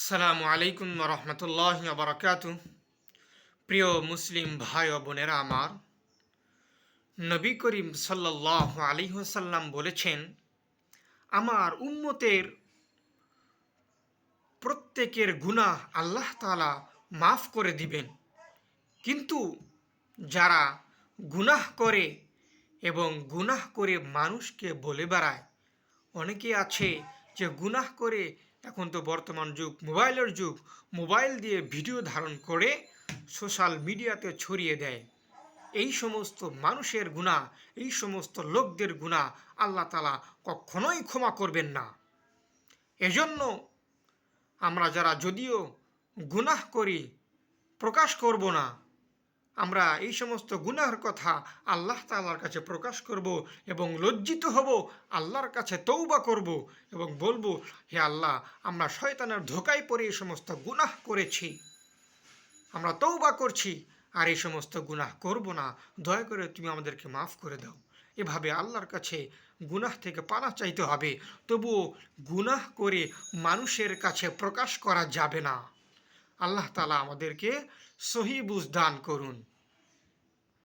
আসসালামু আলাইকুম রহমতুল্লাহ বারকাত প্রিয় মুসলিম ভাই ও বোনেরা আমার, নবী করিম সাল্লাহ আলী সাল্লাম বলেছেন, আমার উম্মতের প্রত্যেকের গুনাহ আল্লাহ তালা মাফ করে দিবেন। কিন্তু যারা গুনাহ করে এবং গুনাহ করে মানুষকে বলে বেড়ায়, অনেকে আছে যে গুনাহ করে এখন তো বর্তমান যুগ, মোবাইলের যুগ। মোবাইল দিয়ে ভিডিও ধারণ করে সোশ্যাল মিডিয়াতে ছড়িয়ে দেয়। এই সমস্ত মানুষের গুণা, এই সমস্ত লোকদের গুণা আল্লাহ তালা কখনোই ক্ষমা করবেন না। এজন্য আমরা যারা যদিও গুনাহ করি, প্রকাশ করব না আমরা এই সমস্ত গুনাহর কথা আল্লাহ তাআলার কাছে প্রকাশ করব এবং লজ্জিত হব, আল্লাহর কাছে তৌবা করব এবং বলব, হে আল্লাহ, আমরা শয়তানের ধোকায় পড়ে এই সমস্ত গুনাহ করেছি। আমরা তৌবা করছি, আর এই সমস্ত গুনাহ করব না। দয়া করে তুমি আমাদেরকে মাফ করে দাও। এভাবে আল্লাহর কাছে গুনাহ থেকে পানা চাইতে হবে। তবুও গুনাহ করে মানুষের কাছে প্রকাশ করা যাবে না। আল্লাহ তালা আমাদেরকে সহি বুঝ দান করুন।